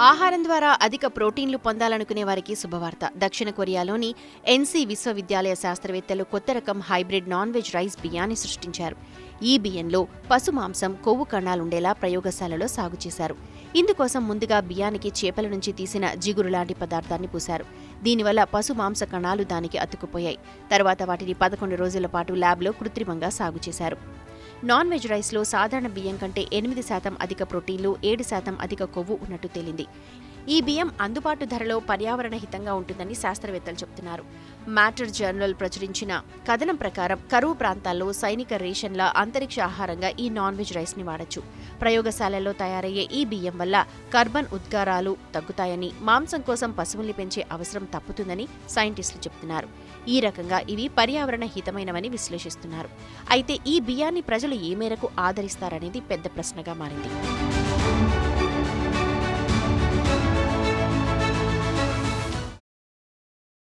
ఆహారం ద్వారా అధిక ప్రోటీన్లు పొందాలనుకునే వారికి శుభవార్త. దక్షిణ కొరియాలోని ఎన్సీ విశ్వవిద్యాలయ శాస్త్రవేత్తలు కొత్త రకం హైబ్రిడ్ నాన్ వెజ్ రైస్ బియ్యాన్ని సృష్టించారు. ఈ బియ్యంలో పశు మాంసం కొవ్వు కణాలుండేలా ప్రయోగశాలలో సాగు చేశారు. ఇందుకోసం ముందుగా బియ్యానికి చేపల నుంచి తీసిన జిగురు లాంటి పదార్థాన్ని పూశారు. దీనివల్ల పశు మాంస కణాలు దానికి అతుక్కుపోయాయి. తర్వాత వాటిని పదకొండు రోజుల పాటు ల్యాబ్లో కృత్రిమంగా సాగు చేశారు. నాన్ వెజ్ రైస్లో సాధారణ బియ్యం కంటే ఎనిమిది శాతం అధిక ప్రోటీన్లు ఏడు శాతం అధిక కొవ్వు ఉన్నట్టు తేలింది. ఈ బియ్యం అందుబాటు ధరలో పర్యావరణ హితంగా ఉంటుందని శాస్త్రవేత్తలు చెబుతున్నారు. మ్యాటర్ జర్నల్ ప్రచురించిన కథనం ప్రకారం కరువు ప్రాంతాల్లో సైనిక రేషన్ల అంతరిక్ష ఆహారంగా ఈ నాన్ వెజ్ రైస్ని వాడచ్చు. ప్రయోగశాలల్లో తయారయ్యే ఈ బియ్యం వల్ల కార్బన్ ఉద్గారాలు తగ్గుతాయని మాంసం కోసం పశువుల్ని పెంచే అవసరం తప్పుతుందని సైంటిస్టులు చెబుతున్నారు. ఈ రకంగా ఇవి పర్యావరణ హితమైనవని విశ్లేషిస్తున్నారు. అయితే ఈ బియ్యాన్ని ప్రజలు ఏ మేరకు ఆదరిస్తారనేది పెద్ద ప్రశ్నగా మారింది.